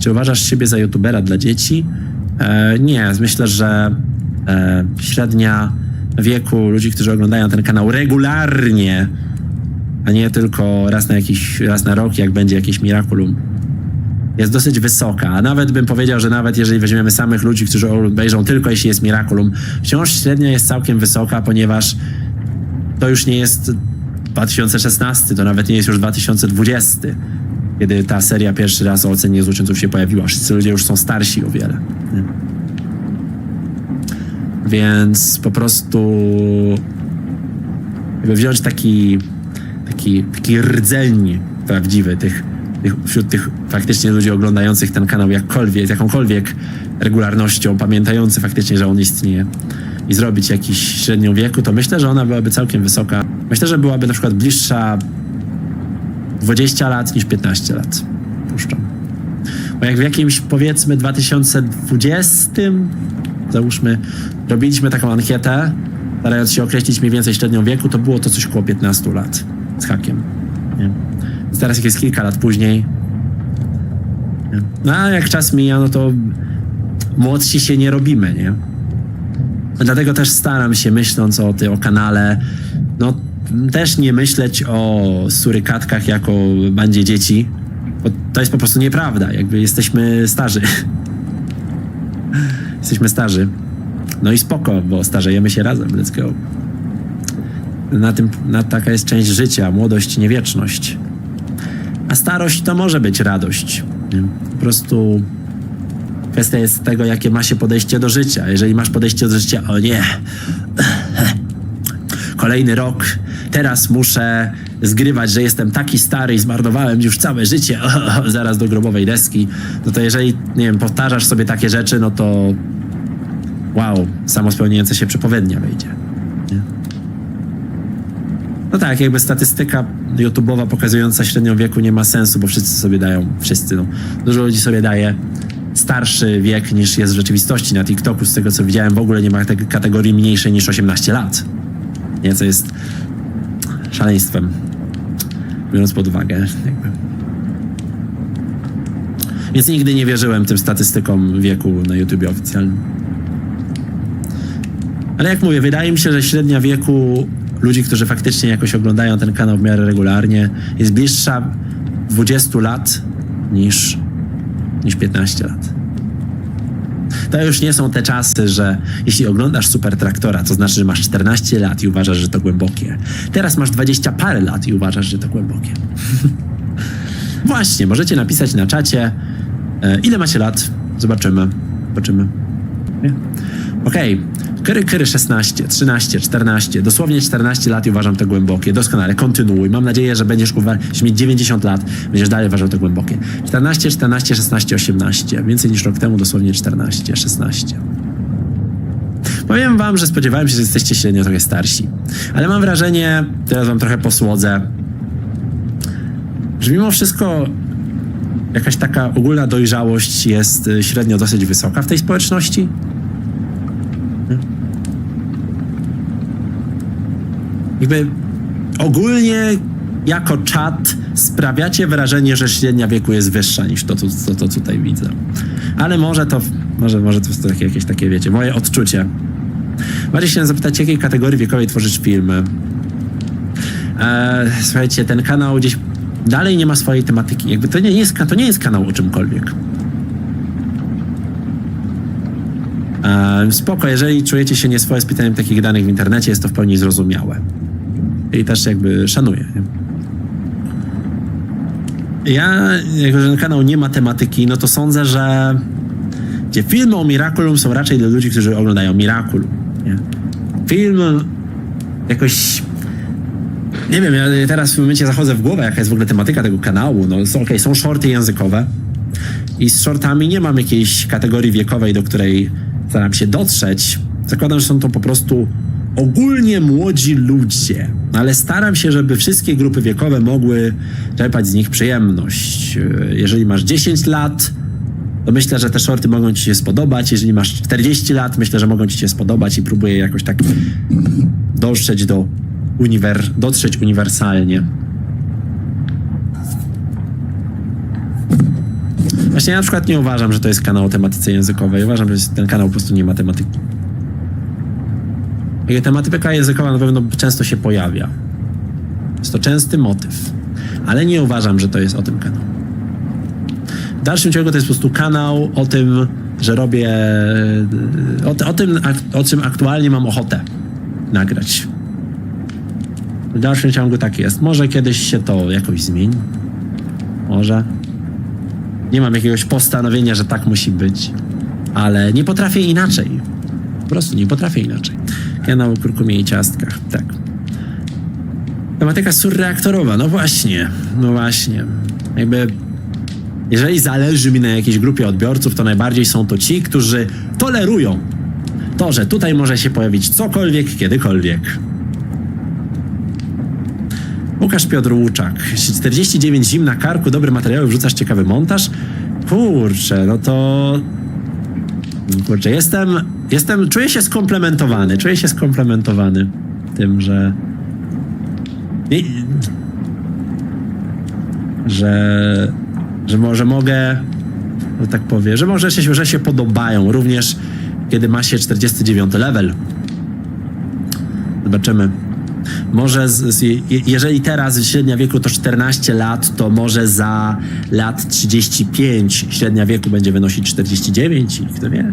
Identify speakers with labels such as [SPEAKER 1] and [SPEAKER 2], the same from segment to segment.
[SPEAKER 1] Czy uważasz siebie za youtubera dla dzieci? E, nie, myślę, że e, średnia wieku ludzi, którzy oglądają ten kanał regularnie, a nie tylko raz na jakiś, raz na rok, jak będzie jakieś Miraculum, jest dosyć wysoka. A nawet bym powiedział, że nawet jeżeli weźmiemy samych ludzi, którzy obejrzą tylko jeśli jest Miraculum, wciąż średnia jest całkiem wysoka, ponieważ to już nie jest 2016, to nawet nie jest już 2020, kiedy ta seria pierwszy raz o ocenie złoczyńców się pojawiła. Wszyscy ludzie już są starsi o wiele. Więc po prostu jakby wziąć taki, taki, taki prawdziwy tych, tych, wśród tych faktycznie ludzi oglądających ten kanał jakkolwiek, jakąkolwiek regularnością, pamiętający faktycznie, że on istnieje i zrobić jakiś średnią wieku, to myślę, że ona byłaby całkiem wysoka. Myślę, że byłaby na przykład bliższa 20 lat niż 15 lat. Puszczam. Bo jak w jakimś powiedzmy 2020, załóżmy, robiliśmy taką ankietę, starając się określić mniej więcej średnią wieku, to było to coś około 15 lat z hakiem. Nie? Więc teraz jak jest kilka lat później, nie? no a jak czas mija, no to młodsi się nie robimy, nie? Dlatego też staram się, myśląc o, ty, o kanale, no też nie myśleć o surykatkach jako bandzie dzieci, bo to jest po prostu nieprawda. Jakby jesteśmy starzy. jesteśmy starzy. No i spoko, bo starzejemy się razem. Let's go. Na tym, na, taka jest część życia. Młodość, nie wieczność. A starość to może być radość. Po prostu kwestia jest tego, jakie ma się podejście do życia. Jeżeli masz podejście do życia, o nie, kolejny rok, teraz muszę zgrywać, że jestem taki stary i zmarnowałem już całe życie, zaraz do grobowej deski, no to jeżeli, nie wiem, powtarzasz sobie takie rzeczy, no to wow, samo spełniająca się przepowiednia wyjdzie. No tak, jakby statystyka YouTube'owa pokazująca średnią wieku nie ma sensu, bo wszyscy sobie dają, wszyscy, no, dużo ludzi sobie daje starszy wiek niż jest w rzeczywistości. Na TikToku, z tego co widziałem, w ogóle nie ma kategorii mniejszej niż 18 lat. Nie, co jest szaleństwem. Biorąc pod uwagę, jakby. Więc nigdy nie wierzyłem tym statystykom wieku na YouTubie oficjalnym. Ale jak mówię, wydaje mi się, że średnia wieku ludzi, którzy faktycznie jakoś oglądają ten kanał w miarę regularnie, jest bliższa 20 lat niż, niż 15 lat. To już nie są te czasy, że jeśli oglądasz Super Traktora, to znaczy, że masz 14 lat i uważasz, że to głębokie. Teraz masz 20 parę lat i uważasz, że to głębokie. Właśnie, możecie napisać na czacie, e, ile macie lat. Zobaczymy. Zobaczymy. Okej. Kyry, kyry 16, 13, 14, dosłownie 14 lat i uważam to głębokie. Doskonale, kontynuuj. Mam nadzieję, że będziesz mieć 90 lat, będziesz dalej uważał to głębokie. 14, 14, 16, 18. Więcej niż rok temu, dosłownie 14, 16. Powiem wam, że spodziewałem się, że jesteście średnio trochę starsi. Ale mam wrażenie, teraz wam trochę posłodzę, że mimo wszystko jakaś taka ogólna dojrzałość jest y, średnio dosyć wysoka w tej społeczności. Jakby ogólnie jako czat sprawiacie wrażenie, że średnia wieku jest wyższa niż to, to tutaj widzę. Ale może to, może, może to jest takie, jakieś takie, wiecie, moje odczucie. Bardziej chciałem zapytać, jakiej kategorii wiekowej tworzysz filmy? Eee, słuchajcie, ten kanał gdzieś dalej nie ma swojej tematyki. Jakby to nie jest, to nie jest kanał o czymkolwiek. Eee, spoko, jeżeli czujecie się nieswoje z pytaniem takich danych w internecie, jest to w pełni zrozumiałe. I też jakby szanuję. Ja, jako że ten kanał nie ma tematyki, no to sądzę, że gdzie filmy o Miraculum są raczej dla ludzi, którzy oglądają Miraculum. Film jakoś nie wiem, ja teraz w momencie zachodzę w głowę, jaka jest w ogóle tematyka tego kanału. No, są, okay, są shorty językowe i z shortami nie mam jakiejś kategorii wiekowej, do której staram się dotrzeć. Zakładam, że są to po prostu ogólnie młodzi ludzie, ale staram się, żeby wszystkie grupy wiekowe mogły czerpać z nich przyjemność. Jeżeli masz 10 lat, to myślę, że te shorty mogą ci się spodobać. Jeżeli masz 40 lat, myślę, że mogą ci się spodobać i próbuję jakoś tak dotrzeć do uniwer dotrzeć uniwersalnie. Właśnie ja na przykład nie uważam, że to jest kanał o tematyce językowej. Uważam, że ten kanał po prostu nie ma tematyki. Tematyka językowa na pewno często się pojawia. Jest to częsty motyw. Ale nie uważam, że to jest o tym kanał. W dalszym ciągu to jest po prostu kanał o tym, że robię. O, o tym, o czym aktualnie mam ochotę nagrać. W dalszym ciągu tak jest. Może kiedyś się to jakoś zmieni. Może. Nie mam jakiegoś postanowienia, że tak musi być. Ale nie potrafię inaczej. Po prostu nie potrafię inaczej. Kanał o kurkumie i ciastkach. Tak. Tematyka surreaktorowa. No właśnie. No właśnie. Jakby jeżeli zależy mi na jakiejś grupie odbiorców, to najbardziej są to ci, którzy tolerują to, że tutaj może się pojawić cokolwiek, kiedykolwiek. Łukasz Piotr Łuczak. 49 zim na karku, dobre materiały, wrzucasz ciekawy montaż. Kurczę, no to... Kurczę, jestem, jestem, czuję się skomplementowany, czuję się skomplementowany tym, że... I, że, że może mogę, że tak powiem, że może się, że się podobają, również kiedy ma się 49 level. Zobaczymy. Może, z, z, je- jeżeli teraz średnia wieku to 14 lat, to może za lat 35 średnia wieku będzie wynosić 49 i kto wie.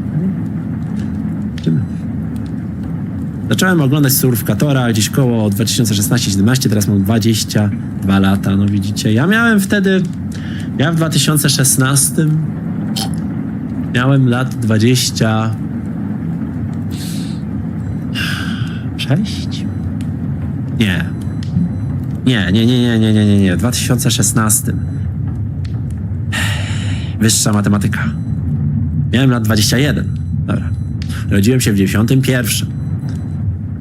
[SPEAKER 1] Zobaczymy. Zacząłem oglądać Surfkatora gdzieś koło 2016-17, teraz mam 22 lata, no widzicie. Ja miałem wtedy, ja w 2016 miałem lat 26? Nie. Nie, nie, nie, nie, nie, nie, nie, nie. W 2016. Wyższa matematyka. Miałem lat 21. Dobra. Rodziłem się w 91.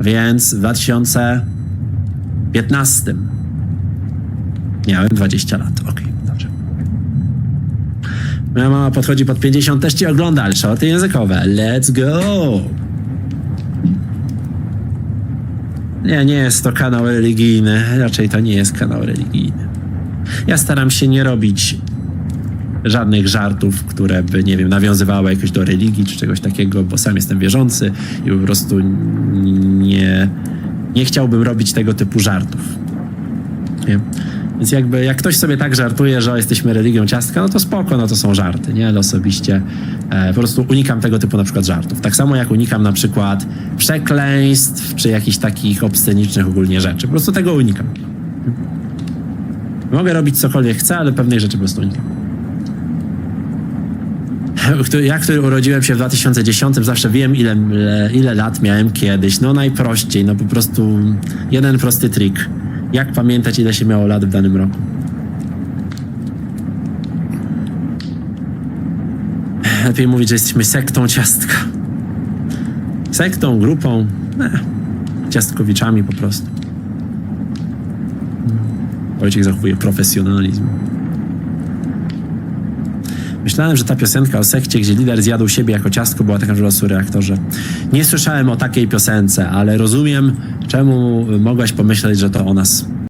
[SPEAKER 1] Więc w 2015 miałem 20 lat. Okej, dobrze. Moja mama podchodzi pod 50, też ci ogląda, ale shorty językowe. Let's go! Nie, nie jest to kanał religijny. Raczej to nie jest kanał religijny. Ja staram się nie robić żadnych żartów, które by, nie wiem, nawiązywały jakoś do religii czy czegoś takiego, bo sam jestem wierzący i po prostu nie, nie chciałbym robić tego typu żartów. Nie? Więc jakby jak ktoś sobie tak żartuje, że jesteśmy religią ciastka, no to spoko, no to są żarty, nie? Ale osobiście po prostu unikam tego typu na przykład żartów. Tak samo jak unikam na przykład przekleństw, czy jakichś takich obscenicznych ogólnie rzeczy. Po prostu tego unikam. Mogę robić cokolwiek chcę, ale pewnych rzeczy po prostu unikam. Ja, który urodziłem się w 2010, zawsze wiem, ile, ile lat miałem kiedyś. No najprościej, no po prostu jeden prosty trik. Jak pamiętać, ile się miało lat w danym roku? Lepiej mówić, że jesteśmy sektą ciastka. Sektą, grupą, eh, ciastkowiczami po prostu. Wojciech zachowuje profesjonalizm. Myślałem, że ta piosenka o sekcie, gdzie lider zjadł siebie jako ciastko, była taka w reaktorze. Nie słyszałem o takiej piosence, ale rozumiem, czemu mogłaś pomyśleć, że to o nas.